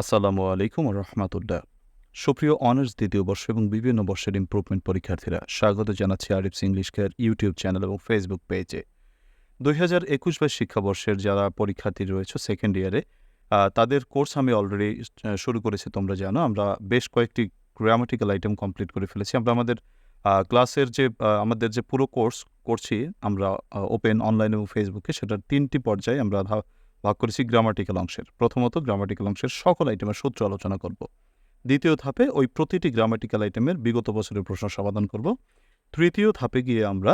আসসালামু আলাইকুম রহমতুল্লাহ। সুপ্রিয় অনার্স দ্বিতীয় বর্ষ এবং বিভিন্ন বর্ষের ইম্প্রুভমেন্ট পরীক্ষার্থীরা স্বাগত জানাচ্ছি Arif's English care YouTube channel এবং ফেসবুক পেজে দুই হাজার একুশ বাইশ শিক্ষাবর্ষের যারা পরীক্ষার্থী রয়েছে সেকেন্ড ইয়ারে তাদের কোর্স আমি অলরেডি শুরু করেছি, তোমরা জানো। আমরা বেশ কয়েকটি গ্রামাটিক্যাল আইটেম কমপ্লিট করে ফেলেছি। আমরা আমাদের ক্লাসের যে আমাদের যে পুরো কোর্স করছি, আমরা ওপেন অনলাইন এবং ফেসবুকে সেটার তিনটি পর্যায়ে আমরা ভাগ করেছি গ্রামাটিক্যাল অংশের। প্রথমত গ্রামাটিক্যাল অংশের সকল আইটেমের সূত্র আলোচনা করব। দ্বিতীয় ধাপে ওই প্রতিটি গ্রামাটিক্যাল আইটেমের বিগত বছরের প্রশ্ন সমাধান করব। তৃতীয় ধাপে গিয়ে আমরা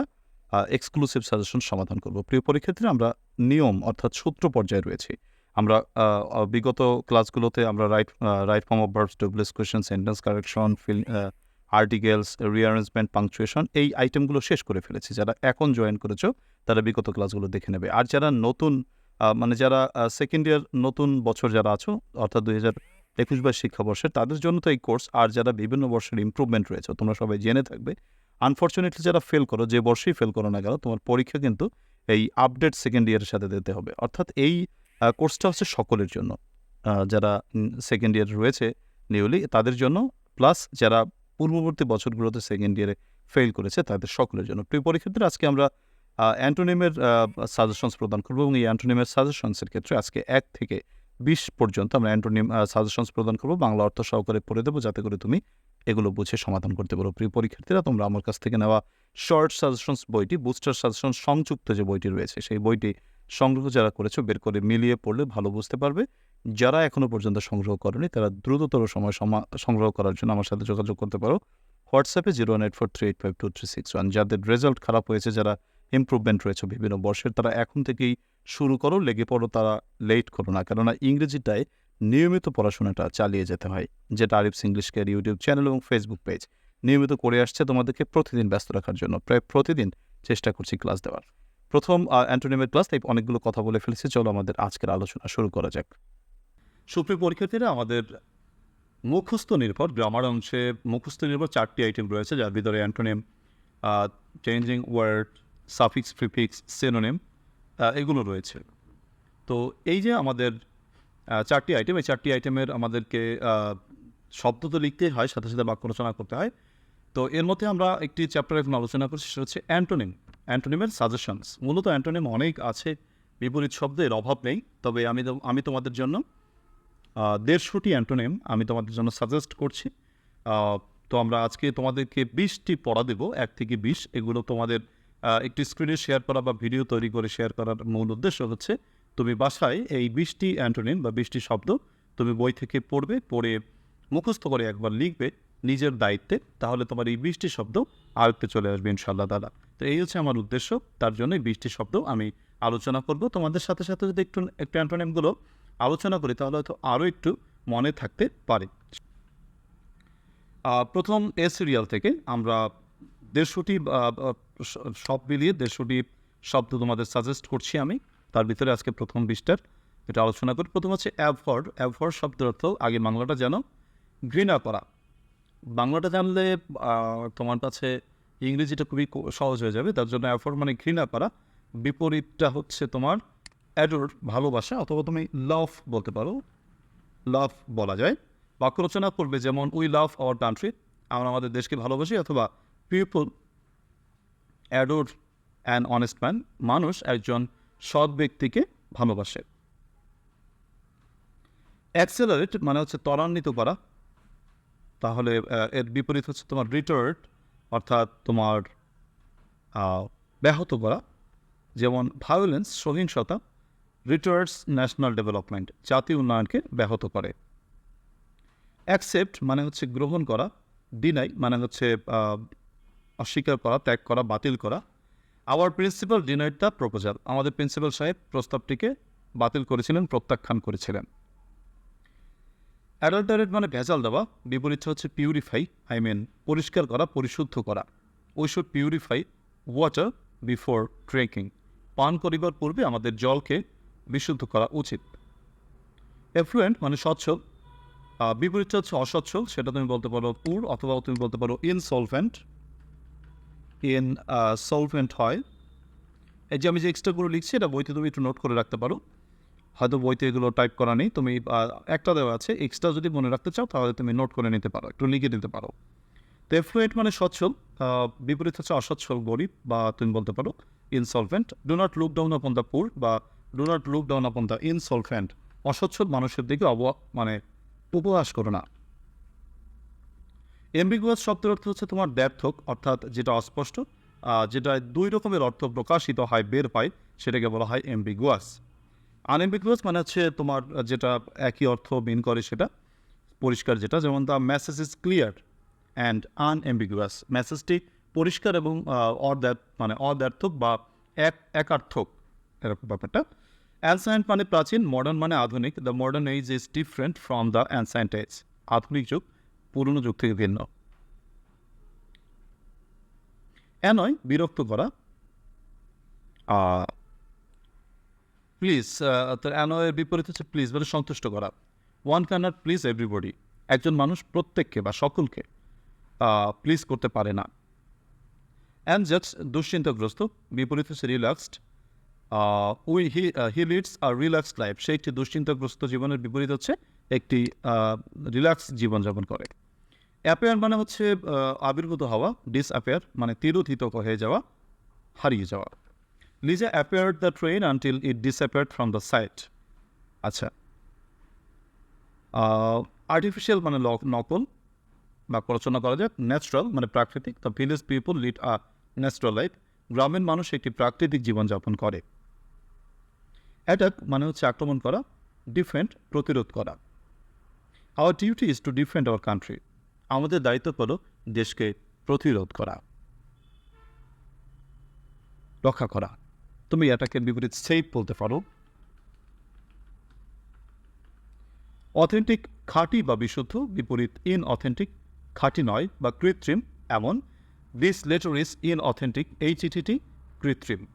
এক্সক্লুসিভ সাজেশন সমাধান করব। প্রিয় পরীক্ষার্থীরা, আমরা নিয়ম অর্থাৎ সূত্র পর্যায়ে রয়েছি। আমরা বিগত ক্লাসগুলোতে আমরা right right form of verbs ডুবলেস question sentence correction fill articles rearrangement punctuation এই আইটেমগুলো শেষ করে ফেলেছি। যারা এখন জয়েন করেছ, তারা বিগত ক্লাসগুলো দেখে নেবে। আর যারা নতুন মানে যারা সেকেন্ড ইয়ার নতুন বছর যারা আছো, অর্থাৎ দুই হাজার একুশ বাইশ শিক্ষাবর্ষের তাদের জন্য তো এই কোর্স আর যারা বিভিন্ন বর্ষের ইমপ্রুভমেন্ট রয়েছে, তোমরা সবাই জেনে থাকবে। আনফর্চুনেটলি যারা ফেল করো, যে বর্ষেই ফেল করো না কেন, তোমার পরীক্ষা কিন্তু এই আপডেট সেকেন্ড ইয়ারের সাথে দিতে হবে। অর্থাৎ এই কোর্সটা হচ্ছে সকলের জন্য। যারা সেকেন্ড ইয়ার রয়েছে নিউলি তাদের জন্য প্লাস যারা পূর্ববর্তী বছরগুলোতে সেকেন্ড ইয়ারে ফেল করেছে, তাদের সকলের জন্য। প্রিয় পরীক্ষার্থীরা, আজকে আমরা অ্যান্টোনিমের সাজেশনস প্রদান করব এবং এই অ্যান্টোনিমের সাজেশনসের ক্ষেত্রে আজকে এক থেকে বিশ পর্যন্ত আমরা অ্যান্টোনিম সাজেশনস প্রদান করব। বাংলা অর্থ সহকারে পড়ে দেবো যাতে করে তুমি এগুলো বুঝে সমাধান করতে পারো। প্রিয় পরীক্ষার্থীরা, তোমরা আমার কাছ থেকে নেওয়া শর্ট সাজেশনস বইটি বুস্টার সাজেশন সংযুক্ত যে বইটি রয়েছে, সেই বইটি সংগ্রহ যারা করেছ, বের করে মিলিয়ে পড়লে ভালো বুঝতে পারবে। যারা এখনও পর্যন্ত সংগ্রহ করেনি, তারা দ্রুততর সময় সংগ্রহ করার জন্য আমার সাথে যোগাযোগ করতে পারো। হোয়াটসঅ্যাপে zero one eight four three eight five two three six one. যাদের রেজাল্ট খারাপ হয়েছে, যারা ইমপ্রুভমেন্ট রয়েছে বিভিন্ন বর্ষের। তারা এখন থেকেই শুরু করো, লেগে পড়ো, তারা লেট করো না। কেননা ইংরেজিটায় নিয়মিত পড়াশোনাটা চালিয়ে যেতে হয়, যেটা Arif's English care YouTube channel এবং ফেসবুক পেজ নিয়মিত করে আসছে তোমাদেরকে প্রতিদিন ব্যস্ত রাখার জন্য, প্রায় প্রতিদিন চেষ্টা করছি ক্লাস দেওয়ার। প্রথম অ্যান্টোনিমের ক্লাস তাই অনেকগুলো কথা বলে ফেলেছি, চলো আমাদের আজকের আলোচনা শুরু করা যাক। সুপ্রিয় পরীক্ষার্থীরা, আমাদের মুখস্থ নির্ভর গ্রামার অংশে মুখস্থ নির্ভর চারটি আইটেম রয়েছে, যার ভিতরে antonym changing word suffix prefix synonym এগুলো রয়েছে। তো এই যে আমাদের চারটি আইটেম এই চারটি আইটেমের আমাদেরকে শব্দ তো লিখতেই হয়, সাথে সাথে বাক্য রচনা করতে হয়। তো এর মধ্যে আমরা একটি চ্যাপ্টার এখন আলোচনা করছি, সেটা হচ্ছে অ্যান্টোনিম অ্যান্টোনিমের সাজেশনস মূলত অ্যান্টোনিম অনেক আছে, বিপরীত শব্দের অভাব নেই, তবে আমি আমি তোমাদের জন্য দেড়শোটি অ্যান্টোনিম আমি তোমাদের জন্য সাজেস্ট করছি। তো আমরা আজকে তোমাদেরকে বিশটি পড়া দেবো, এক থেকে বিশ। এগুলো তোমাদের একটি স্ক্রিনে শেয়ার করা বা ভিডিও তৈরি করে শেয়ার করার মূল উদ্দেশ্য হচ্ছে, তুমি বাসায় এই বিশটি অ্যান্টোনিম বা বিশটি শব্দ তুমি বই থেকে পড়বে, পড়ে মুখস্থ করে একবার লিখবে নিজের দায়িত্বে, তাহলে তোমার এই বিশটি শব্দ আয়ত্তে চলে আসবে ইনশাল্লাহ দাদা তো এই হচ্ছে আমার উদ্দেশ্য, তার জন্য বিশটি শব্দ আমি আলোচনা করব। তোমাদের সাথে সাথে যদি একটু একটু অ্যান্টোনিমগুলো আলোচনা করি, তাহলে হয়তো আরও একটু মনে থাকতে পারে। প্রথম এ সিরিয়াল থেকে আমরা দেড়শোটি সব মিলিয়ে দেড়শোটি শব্দ তোমাদের সাজেস্ট করছি আমি। তার ভিতরে আজকে প্রথম বিশটার এটা আলোচনা করি। প্রথম হচ্ছে অ্যাভয়েড অ্যাভয়েড শব্দের অর্থ আগে বাংলাটা জানো, ঘৃণা করা। বাংলাটা জানলে তোমার কাছে ইংরেজিটা খুবই সহজ হয়ে যাবে। তার জন্য অ্যাফোর্ড মানে ঘৃণা করা। বিপরীতটা হচ্ছে তোমার অ্যাডোর, ভালোবাসা, অথবা তুমি লাভ বলতে পারো। লাভ বলা যায়। বাক্য রচনা করবে যেমন উই লাভ আওয়ার কান্ট্রি আমরা আমাদের দেশকে ভালোবাসি, অথবা people adore an honest man মানুষ একজন সৎ ব্যক্তিকে ভালোবাসে। অ্যাক্সেলারেট মানে হচ্ছে ত্বরান্বিত করা। তাহলে এর বিপরীত হচ্ছে তোমার রিটার্ড অর্থাৎ তোমার ব্যাহত করা। যেমন ভায়োলেন্স সহিংসতা রিটার্ডস ন্যাশনাল ডেভেলপমেন্ট জাতীয় উন্নয়নকে ব্যাহত করে। অ্যাকসেপ্ট মানে হচ্ছে গ্রহণ করা। ডিনাই মানে হচ্ছে অস্বীকার করা, ত্যাগ করা, বাতিল করা। Our principal denied the proposal আমাদের প্রিন্সিপাল সাহেব প্রস্তাবটিকে বাতিল করেছিলেন, প্রত্যাখ্যান করেছিলেন। অ্যাডাল্টারেট মানে ভেজাল দেওয়া বিপরীত হচ্ছে পিউরিফাই আই মিন পরিষ্কার করা, পরিশুদ্ধ করা। We should purify water before trekking পান করিবার পূর্বে আমাদের জলকে বিশুদ্ধ করা উচিত। এফ্লুয়েন্ট মানে স্বচ্ছল বিপরীত হচ্ছে অসচ্ছল, সেটা তুমি বলতে পারো পুর অথবা তুমি বলতে পারো ইনসলভেন্ট ইন সলভেন্ট হয় এই যে আমি যে এক্সট্রাগুলো লিখছি, এটা বইতে তুমি একটু নোট করে রাখতে পারো। হয়তো বইতে এগুলো টাইপ করা নেই, তুমি একটা দেওয়া আছে এক্সট্রা যদি মনে রাখতে চাও, তাহলে তুমি নোট করে নিতে পারো, একটু লিখে নিতে পারো। তো এফ্লুয়েন্ট মানে সচ্ছল বিপরীত হচ্ছে অসচ্ছল গরিব বা তুমি বলতে পারো insolvent do not look down upon the poor বা do not look down upon the insolvent অসচ্ছল মানুষের দিকে অব মানে উপহাস করো না। এমবিগুয়াস শব্দের অর্থ হচ্ছে তোমার দ্ব্যর্থক অর্থাৎ যেটা অস্পষ্ট যেটা দুই রকমের অর্থ প্রকাশিত হয়, বের পায়, সেটাকে বলা হয় এমবিগুয়াস আনএমবিগুয়াস মানে হচ্ছে তোমার যেটা একই অর্থ মিন করে সেটা, পরিষ্কার যেটা, যেমন the message is clear and unambiguous মেসেজটি পরিষ্কার এবং অদ্যার্থ মানে অদ্যার্থক বা এক, একার্থক এরকম ব্যাপারটা। অ্যানসায়েন্ট মানে প্রাচীন মডার্ন মানে আধুনিক। The modern age is different from the ancient age আধুনিক যুগ। পুরনো যুগ থেকে ভিন্ন। নয় বিরক্ত করা। প্লিজ তো বিপরীত হচ্ছে প্লিজ মানে সন্তুষ্ট করা। One can not please everybody একজন মানুষ প্রত্যেককে বা সকলকে প্লিজ করতে পারে না। অ্যান্ড জাস্ট দুশ্চিন্তাগ্রস্ত, বিপরীত হচ্ছে relaxed we he he leads a relaxed life সে একটি দুশ্চিন্তাগ্রস্ত জীবনের বিপরীত হচ্ছে একটি রিল্যাক্স জীবনযাপন করে। অ্যাপেয়ার মানে হচ্ছে আবির্ভূত হওয়া ডিস অ্যাপেয়ার মানে তিরোধিত হয়ে যাওয়া, হারিয়ে যাওয়া। Lisa appeared the train until it disappeared from the sight আচ্ছা। আর্টিফিশিয়াল মানে নকল, বা আলোচনা করা যাক ন্যাচারাল মানে প্রাকৃতিক the village people lead a natural life গ্রামের মানুষ একটি প্রাকৃতিক জীবনযাপন করে। অ্যাটাক মানে হচ্ছে আক্রমণ করা ডিফেন্ড প্রতিরোধ করা। Our duty is to defend our country আমাদের দায়িত্ব হলো দেশকে প্রতিরোধ করা। রক্ষা করা। তুমি অ্যাটাকের বিপরীত সেফ বলতে পারো। অথেন্টিক খাঁটি বা বিশুদ্ধ, বিপরীত ইন অথেন্টিক খাঁটি নয় বা কৃত্রিম, এমন। This letter is inauthentic এই চিঠিটি কৃত্রিম।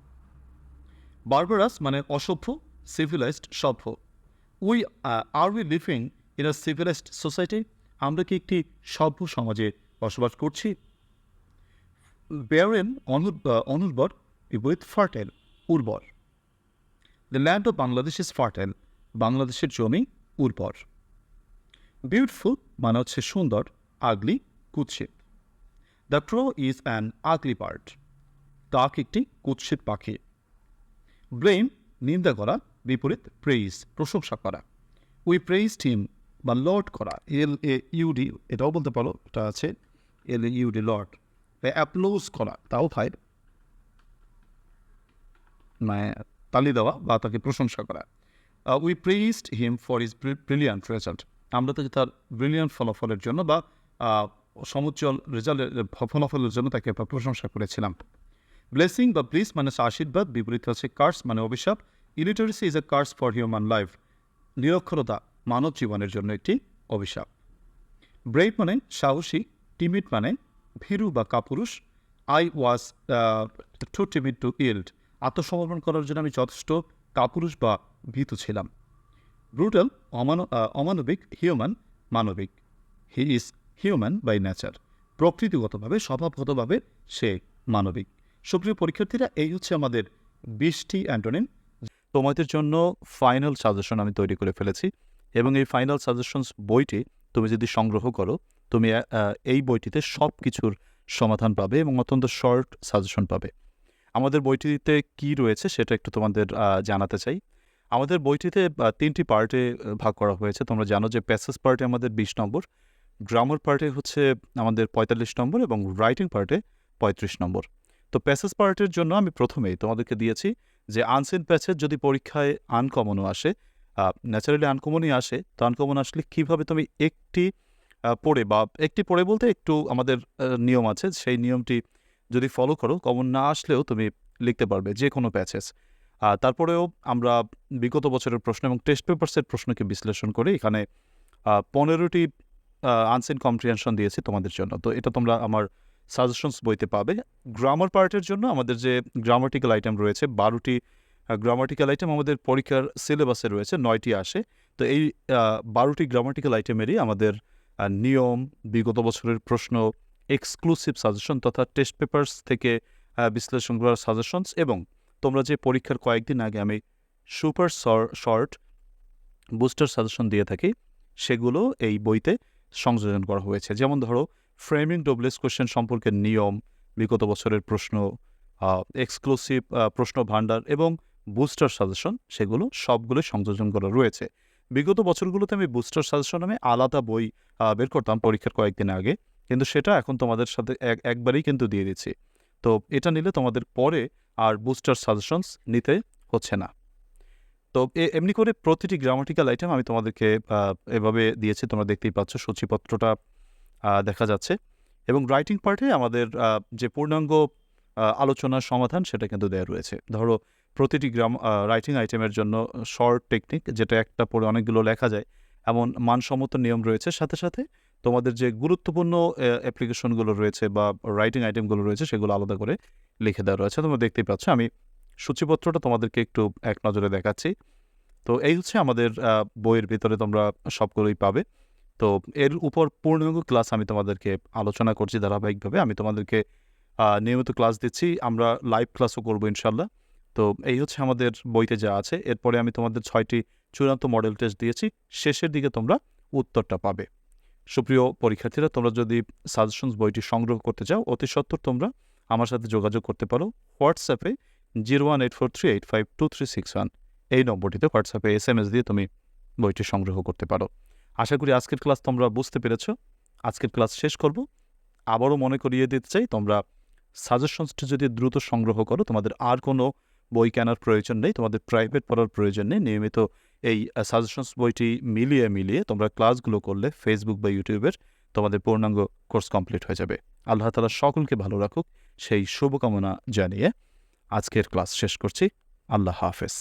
বারবারাস মানে অসভ্য সিভিলাইজড সভ্য। We are we living in a civilised society আমরা কি একটি সভ্য সমাজে বসবাস করছি? বেয়ারেন অনুর্বর বিপরীত ফার্টাইল উর্বর the land of Bangladesh is fertile বাংলাদেশের জমি উর্বর। বিউটিফুল মানে হচ্ছে সুন্দর আগলি কুৎসিত। The crow is an ugly bird কাক একটি কুৎসিত পাখি। ব্লেম নিন্দা করা, বিপরীত প্রেইজ প্রশংসা করা। উই প্রেইজ টিম বা লর্ড করা এল এ ইউডি এটাও বলতে পারো, এটা আছে L A U D laud applause করা, তাও ভাই মানে তালি দেওয়া বা তাকে প্রশংসা করা। We praised him for his brilliant result আমরা তাকে তার ব্রিলিয়ান্ট ফলাফলের জন্য বা সমুজ্জ্বল রেজাল্টের ফলাফলের জন্য তাকে প্রশংসা করেছিলাম। ব্লেসিং বা ব্লিস মানে আশীর্বাদ, বিপরীত হচ্ছে কার্স মানে অভিশাপ। Illiteracy is a curse for human life নিরক্ষরতা মানব জীবনের জন্য একটি অভিশাপ। ব্রেভ মানে সাহসী টিমিড মানে ভীরু বা কাপুরুষ। I was too timid to yield আত্মসমর্পণ করার জন্য আমি যথেষ্ট কাপুরুষ বা ভীতু ছিলাম। ব্রুটাল অমান অমানবিক হিউম্যান মানবিক। He is human by nature প্রকৃতিগতভাবে, স্বভাবগতভাবে সে মানবিক। সুপ্রিয় পরীক্ষার্থীরা, এই হচ্ছে আমাদের বিশটি অ্যান্টোনিম। তোমাদের জন্য ফাইনাল সাজেশন আমি তৈরি করে ফেলেছি। এবং এই ফাইনাল সাজেশনস বইটি তুমি যদি সংগ্রহ করো, তুমি এই বইটিতে সব কিছুর সমাধান পাবে এবং অত্যন্ত শর্ট সাজেশন পাবে। আমাদের বইটিতে কি রয়েছে সেটা একটু তোমাদের জানাতে চাই। আমাদের বইটিতে তিনটি পার্টে ভাগ করা হয়েছে। তোমরা জানো যে প্যাসেজ পার্টে আমাদের বিশ নম্বর গ্রামার পার্টে হচ্ছে আমাদের পঁয়তাল্লিশ নম্বর এবং রাইটিং পার্টে পঁয়ত্রিশ নম্বর। তো প্যাসেজ পার্টের জন্য আমি প্রথমেই তোমাদেরকে দিয়েছি যে আনসেন প্যাসেজ যদি পরীক্ষায় আনকমনও আসে ন্যাচারালি আনকমনই আসে। তো আনকমন আসলে কীভাবে তুমি একটি পড়ে বা একটি পড়ে বলতে একটু আমাদের নিয়ম আছে। সেই নিয়মটি যদি ফলো করো কমন না আসলেও তুমি লিখতে পারবে যে কোনো প্যাচেস তারপরেও আমরা বিগত বছরের প্রশ্ন এবং টেস্ট পেপার্সের প্রশ্নকে বিশ্লেষণ করে। এখানে পনেরোটি আনসেন কম্প্রিহেনশন দিয়েছি তোমাদের জন্য। তো এটা তোমরা আমার সাজেশনস বইতে পাবে। গ্রামার পার্টের জন্য আমাদের যে গ্রামাটিক্যাল আইটেম রয়েছে, বারোটি গ্রামাটিক্যাল আইটেম আমাদের পরীক্ষার সিলেবাসে রয়েছে, নয়টি আসে। তো এই বারোটি গ্রামাটিক্যাল আইটেমেরই আমাদের নিয়ম, বিগত বছরের প্রশ্ন এক্সক্লুসিভ সাজেশন তথা টেস্ট পেপার্স থেকে বিশ্লেষণ করার সাজেশনস এবং তোমরা যে পরীক্ষার কয়েকদিন আগে আমি সুপার শর্ট বুস্টার সাজেশন দিয়ে থাকি, সেগুলো এই বইতে সংযোজন করা হয়েছে। যেমন ধরো ফ্রেমিং ডবলেস কোশ্চেন সম্পর্কে নিয়ম, বিগত বছরের প্রশ্ন এক্সক্লুসিভ প্রশ্ন ভাণ্ডার এবং বুস্টার সাজেশন সেগুলো সবগুলো সংযোজন করা রয়েছে। বিগত বছরগুলোতে আমি বুস্টার সাজেশন নামে আলাদা বই বের করতাম পরীক্ষার কয়েকদিন আগে। কিন্তু সেটা এখন তোমাদের সাথে এক, একবারেই কিন্তু দিয়ে দিচ্ছি। তো এটা নিলে তোমাদের পরে আর বুস্টার সাজেশনস নিতে হচ্ছে না। তো এমনি করে প্রতিটি গ্রামাটিক্যাল আইটেম আমি তোমাদেরকে এভাবে দিয়েছি। তোমরা দেখতেই পাচ্ছ সূচিপত্রটা দেখা যাচ্ছে। এবং রাইটিং পার্টে আমাদের যে পূর্ণাঙ্গ আলোচনার সমাধান সেটা কিন্তু দেওয়া রয়েছে। ধরো প্রতিটি গ্রাম রাইটিং আইটেমের জন্য শর্ট টেকনিক যেটা একটা পড়ে অনেকগুলো লেখা যায়। এমন মানসম্মত নিয়ম রয়েছে। সাথে সাথে তোমাদের যে গুরুত্বপূর্ণ অ্যাপ্লিকেশনগুলো রয়েছে বা রাইটিং আইটেমগুলো রয়েছে, সেগুলো আলাদা করে লিখে দেওয়া রয়েছে। তোমরা দেখতেই পাচ্ছ, আমি সূচিপত্রটা তোমাদেরকে একটু এক নজরে দেখাচ্ছি। তো এই হচ্ছে আমাদের বইয়ের ভিতরে তোমরা সবগুলোই পাবে। তো এর উপর পূর্ণাঙ্গ ক্লাস আমি তোমাদেরকে আলোচনা করছি ধারাবাহিকভাবে। আমি তোমাদেরকে নিয়মিত ক্লাস দিচ্ছি। আমরা লাইভ ক্লাসও করব ইনশাল্লাহ তো এই হচ্ছে আমাদের বইতে যা আছে। এরপরে আমি তোমাদের ছয়টি চূড়ান্ত মডেল টেস্ট দিয়েছি। শেষের দিকে তোমরা উত্তরটা পাবে। সুপ্রিয় পরীক্ষার্থীরা, তোমরা যদি সাজেশনস বইটি সংগ্রহ করতে চাও, অতি সত্বর তোমরা আমার সাথে যোগাযোগ করতে পারো হোয়াটসঅ্যাপে zero one eight four three eight five two three six one এই নম্বরটিতে হোয়াটসঅ্যাপে এস এম এস দিয়ে তুমি বইটি সংগ্রহ করতে পারো। আশা করি আজকের ক্লাস তোমরা বুঝতে পেরেছ। আজকের ক্লাস শেষ করব। আবারও মনে করিয়ে দিতে চাই, তোমরা সাজেশনসটি যদি দ্রুত সংগ্রহ করো, তোমাদের আর কোনো বই কেনার প্রয়োজন নেই, তোমাদের প্রাইভেট পড়ার প্রয়োজন নেই, নিয়মিত এই সাজেশনস বইটি মিলিয়ে মিলিয়ে তোমরা ক্লাসগুলো করলে ফেসবুক বা ইউটিউবের তোমাদের পূর্ণাঙ্গ কোর্স কমপ্লিট হয়ে যাবে। আল্লাহ তালা সকলকে ভালো রাখুক, সেই শুভকামনা জানিয়ে আজকের ক্লাস শেষ করছি। আল্লাহ হাফেজ।